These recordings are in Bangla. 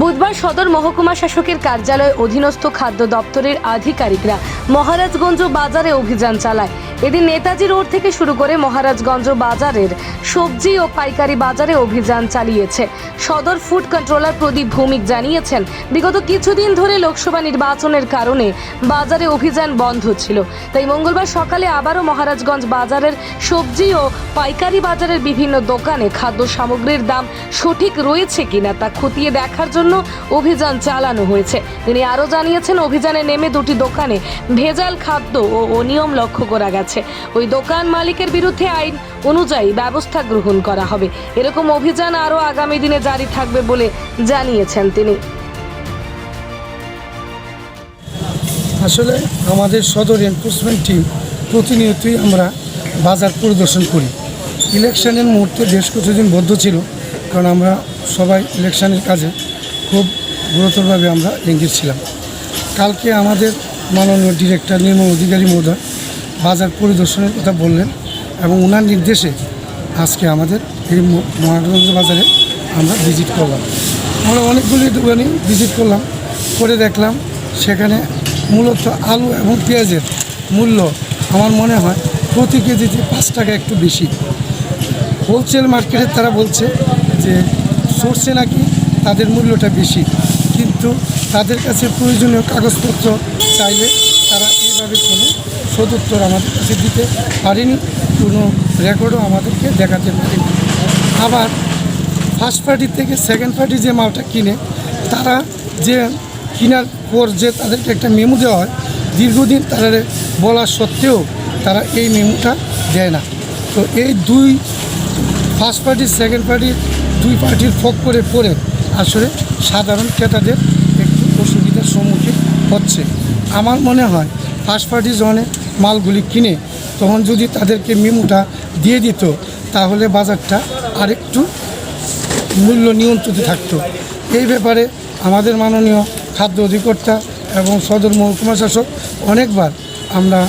বুধবার সদর মহকুমা শাসকের কার্যালয় অধীনস্থ খাদ্য দপ্তরের আধিকারিকরা মহারাজগঞ্জ বাজারে অভিযান চালায়। এদিন নেতাজি রোড থেকে শুরু করে মহারাজগঞ্জ বাজারের সবজি ও পাইকারি বাজারে অভিযান চালিয়েছে। সদর ফুড কন্ট্রোলার প্রদীপ ভৌমিক জানিয়েছেন, বিগত কিছুদিন ধরে লোকসভা নির্বাচনের কারণে বাজারে অভিযান বন্ধ ছিল। তাই মঙ্গলবার সকালে আবারও মহারাজগঞ্জ বাজারের সবজি ও পাইকারি বাজারের বিভিন্ন দোকানে খাদ্য সামগ্রীর দাম সঠিক রয়েছে কিনা তা খতিয়ে দেখার জন্য অভিযান চালানো হয়েছে। তিনি আরও জানিয়েছেন, অভিযানে নেমে দুটি দোকানে ভেজাল খাদ্য ও অনিয়ম লক্ষ্য করা গেছে। ওই দোকান মালিকের বিরুদ্ধে আইন অনুযায়ী ব্যবস্থা গ্রহণ করা হবে। এরকম অভিযান আরও আগামী দিনে জারি থাকবে বলে জানিয়েছেন তিনি। আসলে আমাদের সদর এনফোর্সমেন্ট টিম প্রতিনিয়তই আমরা বাজার পরিদর্শন করি। ইলেকশনের মুহূর্তে বেশ কিছুদিন বদ্ধ ছিল, কারণ আমরা সবাই ইলেকশনের কাজে খুব গুরুতরভাবে আমরা এঙ্গেজ ছিলাম। কালকে আমাদের মাননীয় ডিরেক্টর নির্মল অধিকারী মহোদয় বাজার পরিদর্শনের কথা বললেন এবং ওনার নির্দেশে আজকে আমাদের এই ম- মহারাজগঞ্জ বাজারে আমরা ভিজিট করলাম। আমরা অনেকগুলি দোকানে ভিজিট করলাম, করে দেখলাম। সেখানে মূলত আলু এবং পেঁয়াজের মূল্য আমার মনে হয় প্রতি কেজিতে পাঁচ টাকা একটু বেশি। হোলসেল মার্কেটে তারা বলছে যে সোর্সে নাকি তাদের মূল্যটা বেশি, কিন্তু তাদের কাছে প্রয়োজনীয় কাগজপত্র চাইলে তারা এইভাবে কোনো সদুত্তর আমাদের কাছে দিতে পারেনি, কোনো রেকর্ডও আমাদেরকে দেখাতে পারেনি। আবার ফার্স্ট পার্টি থেকে সেকেন্ড পার্টি যে মালটা কিনে, তারা যে কেনার পর যে তাদেরকে একটা মেমো দেওয়া হয়, দীর্ঘদিন তারা বলা সত্ত্বেও তারা এই মেমোটা দেয় না। তো এই দুই ফার্স্ট পার্টি সেকেন্ড পার্টি দুই পার্টির ফক করে পড়ে আসলে সাধারণ ক্রেতাদের একটু অসুবিধার সম্মুখীন হচ্ছে। আমার মনে হয় ফার্স্ট পার্টি যখন মালগুলি কিনে তখন যদি তাদেরকে মেমোটা দিয়ে দিত, তাহলে বাজারটা আরেকটু মূল্য নিয়ন্ত্রিত থাকতো। এই ব্যাপারে আমাদের মাননীয় খাদ্য অধিকর্তা এবং সদর মহকুমা শাসক অনেকবার আমরা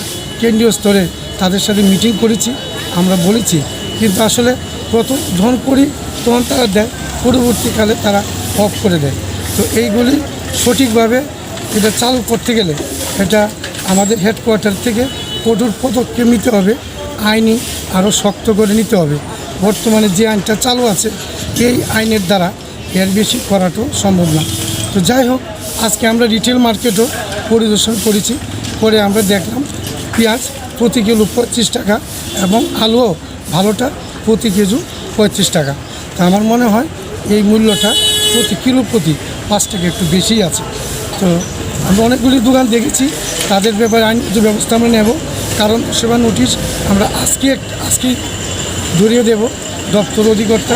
কেন্দ্রীয় স্তরে তাদের সাথে মিটিং করেছি, আমরা বলেছি, কিন্তু আসলে প্রথম যখন করি, তখন তারা দেয়, পরবর্তীকালে তারা অফ করে দেয়। তো এইগুলি সঠিকভাবে এটা চালু করতে গেলে এটা আমাদের হেডকোয়ার্টার থেকে কঠোর পদক্ষেপ নিতে হবে, আইনি আরও শক্ত করে নিতে হবে। বর্তমানে যে আইনটা চালু আছে, এই আইনের দ্বারা এর বেশি করাটাও সম্ভব না। তো যাই হোক, আজকে আমরা রিটেল মার্কেটও পরিদর্শন করেছি করে আমরা দেখলাম পেঁয়াজ প্রতি কিলো পঁচিশ টাকা এবং আলুও ভালোটা প্রতি কেজি পঁয়ত্রিশ টাকা। তা আমার মনে হয় এই মূল্যটা প্রতি কিলো প্রতি পাঁচ টাকা একটু বেশিই আছে। তো আমরা অনেকগুলি দোকান দেখেছি, তাদের ব্যাপারে আইনগত ব্যবস্থা আমরা নেব কারণ সেবা নোটিশ আমরা আজকে এক- আজকেই ধরিয়ে দেব দপ্তর অধিকর্তা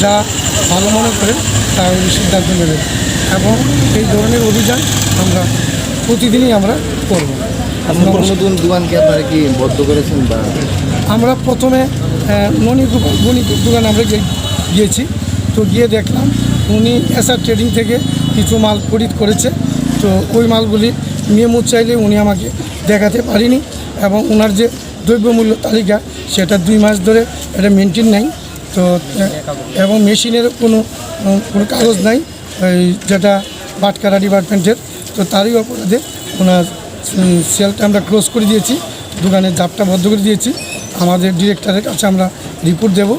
যা ভালো মনে করেন তা সিদ্ধান্ত নেবে এবং এই ধরনের অভিযান আমরা প্রতিদিনই আমরা করব। নতুন দোকানকে আপনারা কি বদ্ধ করেছেন বা? আমরা প্রথমে আহ, ননি দোকান আমরা গিয়েছি তো গিয়ে দেখলাম উনি এসআর ট্রেডিং থেকে কিছু মাল খরিদ করেছে তো ওই মালগুলি মেমো চাইলে উনি আমাকে দেখাতে পারিনি। এবং ওনার যে দ্রব্যমূল্য তালিকা, সেটা দুই মাস ধরে এটা মেনটেন নেই। তো, এবং মেশিনের কোনো কোনো কাগজ নাই যেটা বাটকারা ডিপার্টমেন্টের তো তারই অপরাধে ওনার সেলটা আমরা ক্লোজ করে দিয়েছি দোকানের জাপটা বন্ধ করে দিয়েছি। আমাদের ডিরেক্টরের কাছে আমরা রিপোর্ট দেব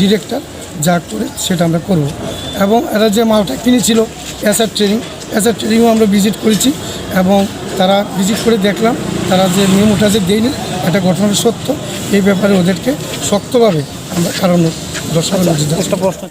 ডিরেক্টর যা করে সেটা আমরা করব। এবং এরা যে মালটা কিনেছিল এসআর ট্রেনিং এসআর ট্রেনিংও আমরা ভিজিট করেছি, এবং তারা ভিজিট করে দেখলাম তারা যে নিয়ম মেমোটা যে দেয়নি এটা ঘটনাটা সত্য। এই ব্যাপারে ওদেরকে শক্তভাবে আমরা কারণ দর্শানোর একটা প্রশ্ন